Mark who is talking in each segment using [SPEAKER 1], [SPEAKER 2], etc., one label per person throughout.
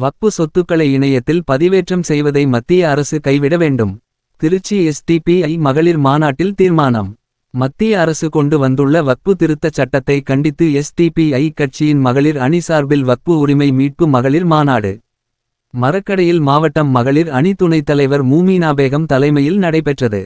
[SPEAKER 1] வக்பு சொத்துக்களை இணையத்தில் பதிவேற்றம் செய்வதை மத்திய அரசு கைவிட வேண்டும். திருச்சி எஸ்டிபிஐ மகளிர் மாநாட்டில் தீர்மானம். மத்திய அரசு கொண்டு வந்துள்ள வக்பு திருத்தச் சட்டத்தை கண்டித்து எஸ்டிபிஐ கட்சியின் மகளிர் அணி சார்பில் வக்பு உரிமை மீட்பு மகளிர் மாநாடு. மரக்கடையில் மாவட்டம் மகளிர் அணி துணைத் தலைவர் மூமீனா பேகம் தலைமையில் நடைபெற்றது.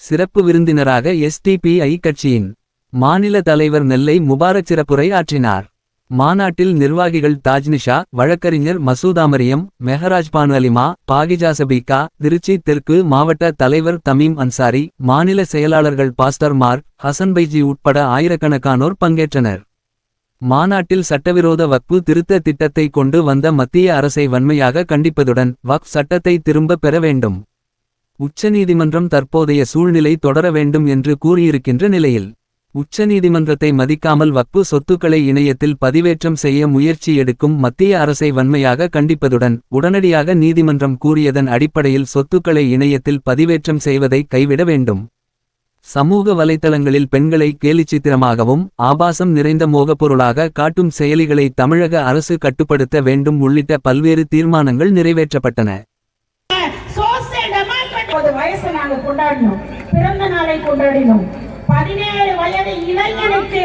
[SPEAKER 1] சிறப்பு விருந்தினராக எஸ்டிபிஐ கட்சியின் மாநில தலைவர் நெல்லை முபாரக் சிறப்புரை ஆற்றினார். மாநாட்டில் நிர்வாகிகள் தாஜ்னிஷா வழக்கறிஞர் மசூதாமரியம் மெஹராஜ் பானு அலிமா பாகிஜாசபிகா திருச்சி தெற்கு மாவட்ட தலைவர் தமீம் அன்சாரி மாநில செயலாளர்கள் பாஸ்டர் மார்க் ஹசன் பைஜி உட்பட ஆயிரக்கணக்கானோர் பங்கேற்றனர். மாநாட்டில் சட்டவிரோத வக்பு திருத்த திட்டத்தை கொண்டு வந்த மத்திய அரசை வன்மையாக கண்டிப்பதுடன் வக்ஃப் சட்டத்தை திரும்ப பெற வேண்டும். உச்சநீதிமன்றம் தற்போதைய சூழ்நிலை தொடர வேண்டும் என்று கூறியிருக்கின்ற நிலையில் உச்சநீதிமன்றத்தை மதிக்காமல் வக்பு சொத்துக்களை இணையத்தில் பதிவேற்றம் செய்ய முயற்சி எடுக்கும் மத்திய அரசை வன்மையாக கண்டிப்பதுடன் உடனடியாக நீதிமன்றம் கூறியதன் அடிப்படையில் சொத்துக்களை இணையத்தில் பதிவேற்றம் செய்வதை கைவிட வேண்டும். சமூக வலைத்தளங்களில் பெண்களை கேலிச்சித்திரமாகவும் ஆபாசம் நிறைந்த மோகப்பொருளாக காட்டும் செயலிகளை தமிழக அரசு கட்டுப்படுத்த வேண்டும் உள்ளிட்ட பல்வேறு தீர்மானங்கள் நிறைவேற்றப்பட்டன.
[SPEAKER 2] கொண்டாடினோம். பிறந்த நாளை கொண்டாடினோம். பதினேழு வயது இளைஞனுக்கு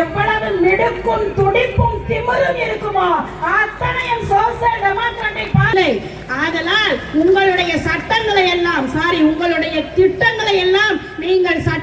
[SPEAKER 2] எவ்வளவு மிடுக்கும் துடிப்பும் திமிரும் இருக்குமோ அத்தனையும் சோசியல் டெமோக்ராட்டிக் பாதை ஆதலால் உங்களுடைய சட்டங்களை எல்லாம் சாரி உங்களுடைய திட்டங்களை எல்லாம் நீங்கள் சட்ட